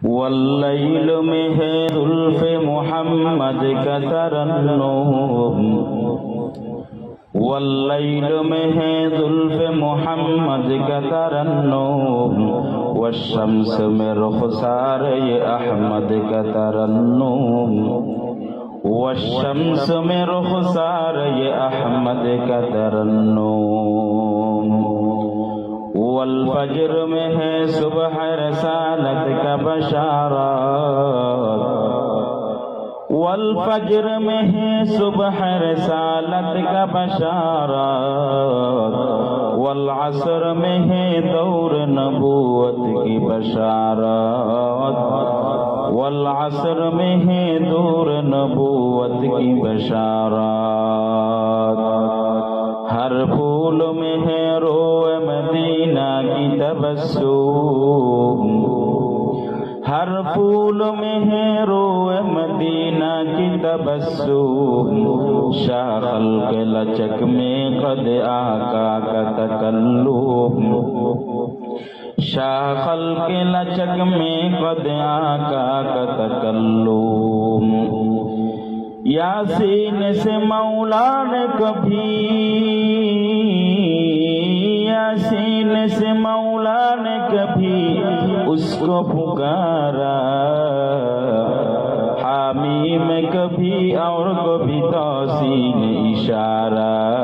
واللیل میں ہے ظلف محمد کا ترنم واللیل میں ہے ظلف محمد کا ترنم والشمس میں رخسار یہ احمد کا ترنم والشمس میں رخسار یہ احمد کا ترنم والفجر میں ہے صبح رسالت کا بشارات والفجر میں ہے صبح رسالت کا بشارات والعصر میں ہے دور نبوت کی بشارات والعصر میں ہے دور نبوت کی بشارات ہر پھول میں ہے روئے مدینہ کی تبسم۔ ہر پھول میں ہے روئے مدینہ کی تبسم۔ شاخل کے لچک میں قد آقا کا تکلم۔ شاخل کے لچک میں قد آقا کا تکلم۔ یاسین سے مولا نے کبھی نے کبھی اس کو پکارا۔ حامی میں کبھی اور کبھی توسین اشارہ۔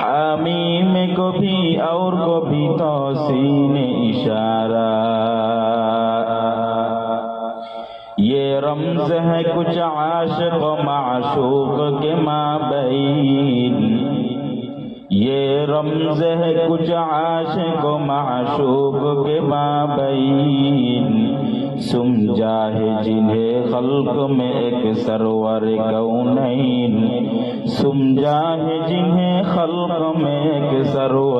حامی میں کبھی اور کبھی توسین اشارہ۔ یہ رمز ہے کچھ عاشق و معشوق کے مابین۔ یہ رمز ہے کچھ عاشق و معشوق کے مابین۔ سمجھا ہے جنہیں خلق میں ایک سرور کونین سمجھا ہے جنہیں خلق میں ایک سرور